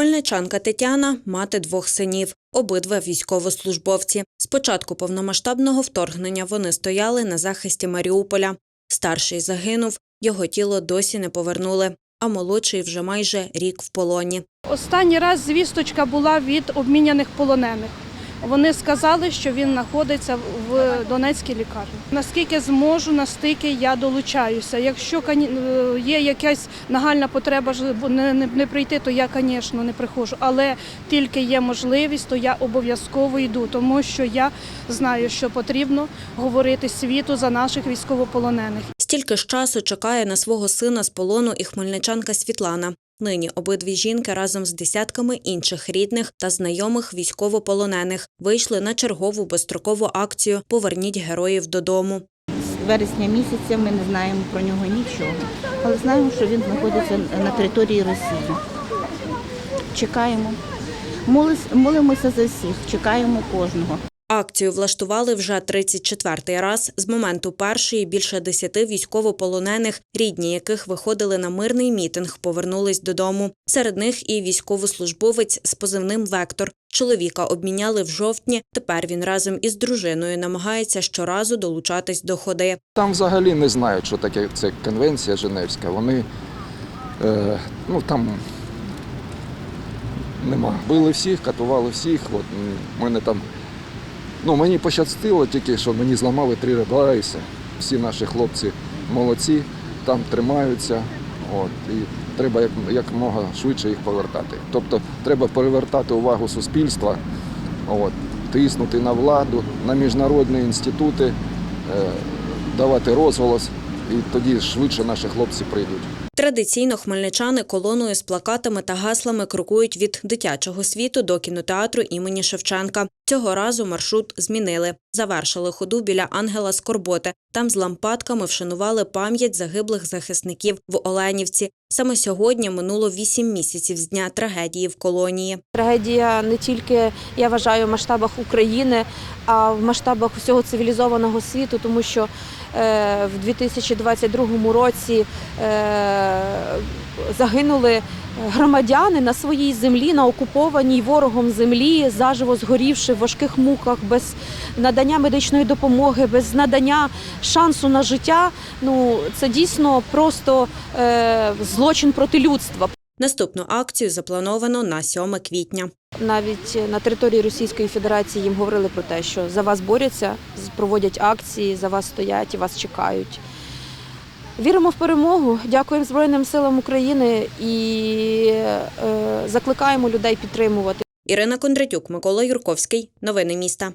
Хмельничанка Тетяна мати двох синів, обидва військовослужбовці. З початку повномасштабного вторгнення вони стояли на захисті Маріуполя. Старший загинув, його тіло досі не повернули, а молодший вже майже рік в полоні. Останній раз звісточка була від обміняних полонених. Вони сказали, що він знаходиться в Донецькій лікарні. Наскільки зможу, настільки я долучаюся. Якщо е, є якась нагальна потреба не прийти, то я, звісно, не приходжу. Але тільки є можливість, то я обов'язково йду, тому що я знаю, що потрібно говорити світу за наших військовополонених. Стільки ж часу чекає на свого сина з полону і хмельничанка Світлана. Нині обидві жінки разом з десятками інших рідних та знайомих військовополонених вийшли на чергову безстрокову акцію Поверніть героїв додому. З вересня місяця ми не знаємо про нього нічого, але знаємо, що він знаходиться на території Росії. Чекаємо. Молимося за всіх, чекаємо кожного. Акцію влаштували вже 34-й раз. З моменту першої більше десяти військовополонених, рідні яких виходили на мирний мітинг, повернулись додому. Серед них і військовослужбовець з позивним Вектор. Чоловіка обміняли в жовтні. Тепер він разом із дружиною намагається щоразу долучатись до ходи. Там взагалі не знають, що таке це конвенція Женевська. Вони е, ну там нема. Били всіх, катували всіх. От мене там. Ну, мені пощастило тільки, що мені зламали три ребра. Всі наші хлопці молодці, там тримаються. От, і треба як, якомога швидше їх повертати. Тобто треба перевертати увагу суспільства, от, тиснути на владу, на міжнародні інститути, е, давати розголос, і тоді швидше наші хлопці прийдуть. Традиційно хмельничани колоною з плакатами та гаслами крокують від дитячого світу до кінотеатру імені Шевченка. Цього разу маршрут змінили. Завершили ходу біля Ангела Скорботи. Там з лампадками вшанували пам'ять загиблих захисників в Оленівці. Саме сьогодні минуло вісім місяців з дня трагедії в колонії. Трагедія не тільки я вважаю в масштабах України, а в масштабах всього цивілізованого світу, тому що е, в 2022 році е, загинули громадяни на своїй землі, на окупованій ворогом землі, заживо згорівши в важких муках, без надання медичної допомоги, без надання шансу на життя. Ну це дійсно просто е, злочин проти людства. Наступну акцію заплановано на 7 квітня. Навіть на території Російської Федерації їм говорили про те, що за вас борються, проводять акції, за вас стоять і вас чекають. Віримо в перемогу, дякуємо Збройним силам України і е, закликаємо людей підтримувати. Ірина Кондратюк, Микола Юрковський. Новини міста.